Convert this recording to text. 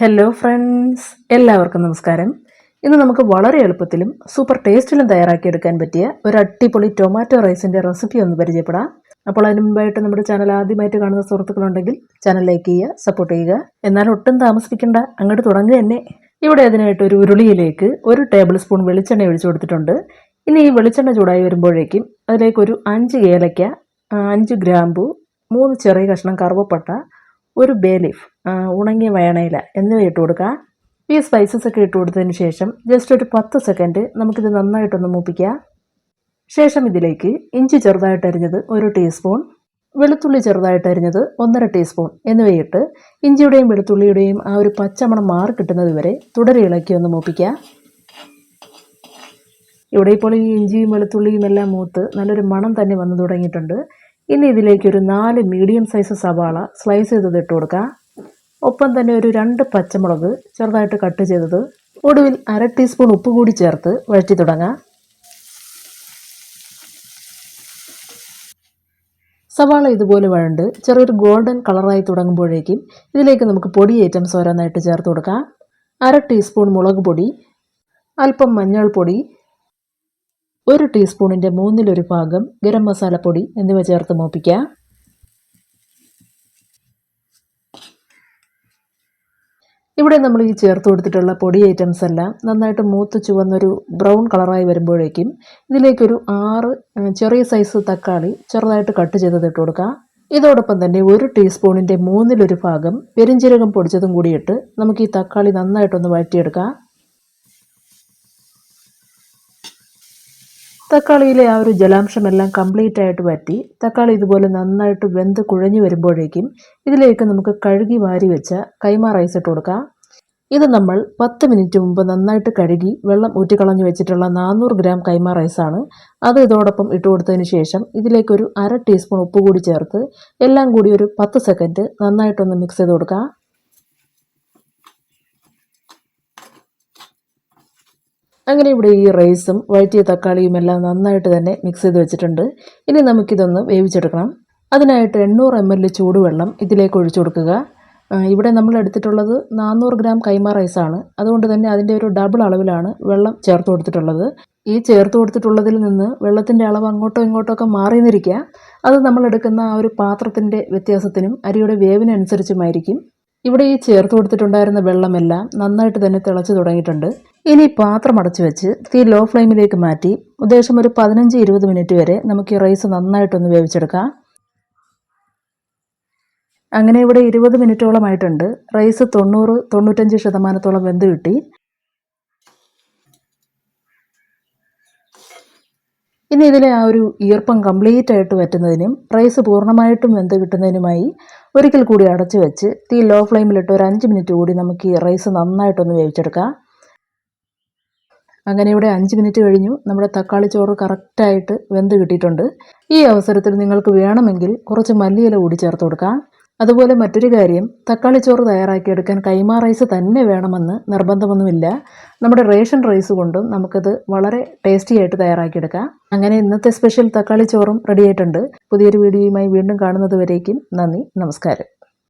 Hello friends എല്ലാവർക്കും നമസ്കാരം. ഇന്ന് നമുക്ക് വളരെ എളുപ്പത്തിലും സൂപ്പർ ടേസ്റ്റിലും തയ്യാറാക്കിയെടുക്കാൻ പറ്റിയ ഒരു അടിപൊളി ടൊമാറ്റോ റൈസിന്റെ റെസിപ്പി ഒന്ന് പരിചയപ്പെടാം. അപ്പോൾ അതിന് മുമ്പായിട്ട് നമ്മുടെ ചാനൽ ആദ്യമായിട്ട് കാണുന്ന സുഹൃത്തുക്കളുണ്ടെങ്കിൽ ചാനൽ ലൈക്ക് ചെയ്യുക സപ്പോർട്ട് ചെയ്യുക. എന്നാൽ ഒട്ടും താമസിപ്പിക്കേണ്ട അങ്ങോട്ട് തുടങ്ങുക തന്നെ. ഇവിടെ അതിനായിട്ട് ഒരു ഉരുളിയിലേക്ക് ഒരു ടേബിൾ സ്പൂൺ വെളിച്ചെണ്ണ ഒഴിച്ചു കൊടുത്തിട്ടുണ്ട്. ഇനി ഈ വെളിച്ചെണ്ണ ചൂടായി വരുമ്പോഴേക്കും അതിലേക്ക് ഒരു അഞ്ച് ഏലയ്ക്ക അഞ്ച് ഗ്രാമ്പു മൂന്ന് ചെറിയ കഷ്ണം കറുവപ്പട്ട ഒരു ബേ ലീഫ് ഉണങ്ങിയ വയണയില എന്നിവ ഇട്ട് കൊടുക്കുക. ഈ സ്പൈസസ് ഒക്കെ ഇട്ട് കൊടുത്തതിന് ശേഷം ജസ്റ്റ് ഒരു പത്ത് സെക്കൻഡ് നമുക്കിത് നന്നായിട്ടൊന്ന് മൂപ്പിക്കുക. ശേഷം ഇതിലേക്ക് ഇഞ്ചി ചെറുതായിട്ട് അരിഞ്ഞത് ഒരു ടീസ്പൂൺ വെളുത്തുള്ളി ചെറുതായിട്ട് അരിഞ്ഞത് ഒന്നര ടീസ്പൂൺ എന്നിവയിട്ട് ഇഞ്ചിയുടെയും വെളുത്തുള്ളിയുടെയും ആ ഒരു പച്ചമണം മാറി കിട്ടുന്നത് വരെ തുടരെ ഇളക്കി ഒന്ന് മൂപ്പിക്കുക. ഇവിടെ ഇപ്പോൾ ഈ ഇഞ്ചിയും വെളുത്തുള്ളിയും എല്ലാം മൂത്ത് നല്ലൊരു മണം തന്നെ വന്നു തുടങ്ങിയിട്ടുണ്ട്. ഇനി ഇതിലേക്ക് ഒരു നാല് മീഡിയം സൈസ് സവാള സ്ലൈസ് ചെയ്തത് ഇട്ട് കൊടുക്കുക ഒപ്പം തന്നെ ഒരു രണ്ട് പച്ചമുളക് ചെറുതായിട്ട് കട്ട് ചെയ്തത്. ഒടുവിൽ അര ടീസ്പൂൺ ഉപ്പ് കൂടി ചേർത്ത് വഴറ്റി തുടങ്ങാം. സവാള ഇതുപോലെ വഴണ്ട് ചെറിയൊരു ഗോൾഡൻ കളറായി തുടങ്ങുമ്പോഴേക്കും ഇതിലേക്ക് നമുക്ക് പൊടി ഐറ്റംസ് ഓരോന്നായിട്ട് ചേർത്ത് കൊടുക്കാം. അര ടീസ്പൂൺ മുളക് പൊടി അല്പം മഞ്ഞൾപ്പൊടി ഒരു ടീസ്പൂണിന്റെ മൂന്നിലൊരു ഭാഗം ഗരം മസാലപ്പൊടി എന്നിവ ചേർത്ത് മൂപ്പിക്കുക. ഇവിടെ നമ്മൾ ഈ ചേർത്ത് കൊടുത്തിട്ടുള്ള പൊടി ഐറ്റംസ് എല്ലാം നന്നായിട്ട് മൂത്ത് ചുവന്നൊരു ബ്രൗൺ കളറായി വരുമ്പോഴേക്കും ഇതിലേക്കൊരു ആറ് ചെറിയ സൈസ് തക്കാളി ചെറുതായിട്ട് കട്ട് ചെയ്തത് ഇട്ട് കൊടുക്കുക. ഇതോടൊപ്പം തന്നെ ഒരു ടീസ്പൂണിന്റെ മൂന്നിലൊരു ഭാഗം പെരിഞ്ചീരകം പൊടിച്ചതും കൂടിയിട്ട് നമുക്ക് ഈ തക്കാളി നന്നായിട്ടൊന്ന് വഴറ്റിയെടുക്കാം. തക്കാളിയിലെ ആ ഒരു ജലാംശമെല്ലാം കംപ്ലീറ്റ് ആയിട്ട് വറ്റി. തക്കാളി ഇതുപോലെ നന്നായിട്ട് വെന്ത് കുഴഞ്ഞു വരുമ്പോഴേക്കും ഇതിലേക്ക് നമുക്ക് കഴുകി വാരി വെച്ച കൈമാ റൈസ് ഇട്ട് കൊടുക്കാം. ഇത് നമ്മൾ പത്ത് മിനിറ്റ് മുമ്പ് നന്നായിട്ട് കഴുകി വെള്ളം ഊറ്റിക്കളഞ്ഞു വെച്ചിട്ടുള്ള നാനൂറ് ഗ്രാം കൈമ റൈസാണ്. അത് ഇതോടൊപ്പം ഇട്ട് കൊടുത്തതിന് ശേഷം ഇതിലേക്കൊരു അര ടീസ്പൂൺ ഉപ്പ് കൂടി ചേർത്ത് എല്ലാം കൂടി ഒരു പത്ത് സെക്കൻഡ് നന്നായിട്ടൊന്ന് മിക്സ് ചെയ്ത് കൊടുക്കാം. അങ്ങനെ ഇവിടെ ഈ റൈസും വഴറ്റിയ തക്കാളിയും എല്ലാം നന്നായിട്ട് തന്നെ മിക്സ് ചെയ്ത് വെച്ചിട്ടുണ്ട്. ഇനി നമുക്കിതൊന്ന് വേവിച്ചെടുക്കണം. അതിനായിട്ട് എണ്ണൂറ് എം എൽ ചൂടുവെള്ളം ഇതിലേക്ക് ഒഴിച്ചു കൊടുക്കുക. ഇവിടെ നമ്മൾ എടുത്തിട്ടുള്ളത് നാനൂറ് ഗ്രാം കൈമ റൈസാണ് അതുകൊണ്ട് തന്നെ അതിന്റെ ഒരു ഡബിൾ അളവിലാണ് വെള്ളം ചേർത്ത് കൊടുത്തിട്ടുള്ളത്. ഈ ചേർത്ത് കൊടുത്തിട്ടുള്ളതിൽ നിന്ന് വെള്ളത്തിന്റെ അളവ് അങ്ങോട്ടോ ഇങ്ങോട്ടോ ഒക്കെ മാറി നിന്നിരിക്കുക അത് നമ്മൾ എടുക്കുന്ന ആ ഒരു പാത്രത്തിന്റെ വ്യത്യാസത്തിനും അരിയുടെ വേവിനനുസരിച്ചുമായിരിക്കും. ഇവിടെ ഈ ചേർത്ത് കൊടുത്തിട്ടുണ്ടായിരുന്ന വെള്ളമെല്ലാം നന്നായിട്ട് തന്നെ തിളച്ചു തുടങ്ങിയിട്ടുണ്ട്. ഇനി പാത്രം അടച്ചു വെച്ച് തീ ലോ ഫ്ലെയിമിലേക്ക് മാറ്റി ഉദ്ദേശം ഒരു പതിനഞ്ച് ഇരുപത് മിനിറ്റ് വരെ നമുക്ക് ഈ റൈസ് നന്നായിട്ടൊന്ന് വേവിച്ചെടുക്കാം. അങ്ങനെ ഇവിടെ ഇരുപത് മിനിറ്റോളമായിട്ടുണ്ട് റൈസ് തൊണ്ണൂറ് തൊണ്ണൂറ്റഞ്ച് ശതമാനത്തോളം വെന്ത് കിട്ടി. ഇനി ഇതിലെ ആ ഒരു ഈർപ്പം കംപ്ലീറ്റ് ആയിട്ട് വറ്റുന്നതിനും റൈസ് പൂർണമായിട്ടും വെന്ത് കിട്ടുന്നതിനുമായി ഒരിക്കൽ കൂടി അടച്ചു വെച്ച് തീ ലോ ഫ്ലെയിമിലിട്ട് ഒരു അഞ്ച് മിനിറ്റ് കൂടി നമുക്ക് ഈ റൈസ് നന്നായിട്ടൊന്ന് വേവിച്ചെടുക്കാം. അങ്ങനെ ഇവിടെ അഞ്ച് മിനിറ്റ് കഴിഞ്ഞു. നമ്മുടെ തക്കാളി ചോറ് കറക്റ്റായിട്ട് വെന്ത് കിട്ടിയിട്ടുണ്ട്. ഈ അവസരത്തിൽ നിങ്ങൾക്ക് വേണമെങ്കിൽ കുറച്ച് മല്ലിയില കൂടി ചേർത്ത് കൊടുക്കാം. അതുപോലെ മറ്റൊരു കാര്യം തക്കാളി ചോറ് തയ്യാറാക്കിയെടുക്കാൻ കൈമാ റൈസ് തന്നെ വേണമെന്ന് നിർബന്ധമൊന്നുമില്ല. നമ്മുടെ റേഷൻ റൈസ് കൊണ്ടും നമുക്കത് വളരെ ടേസ്റ്റി ആയിട്ട് തയ്യാറാക്കിയെടുക്കാം. അങ്ങനെ ഇന്നത്തെ സ്പെഷ്യൽ തക്കാളി ചോറും റെഡി ആയിട്ടുണ്ട്. പുതിയൊരു വീഡിയോയുമായി വീണ്ടും കാണുന്നത് വരേക്കും നന്ദി നമസ്കാരം.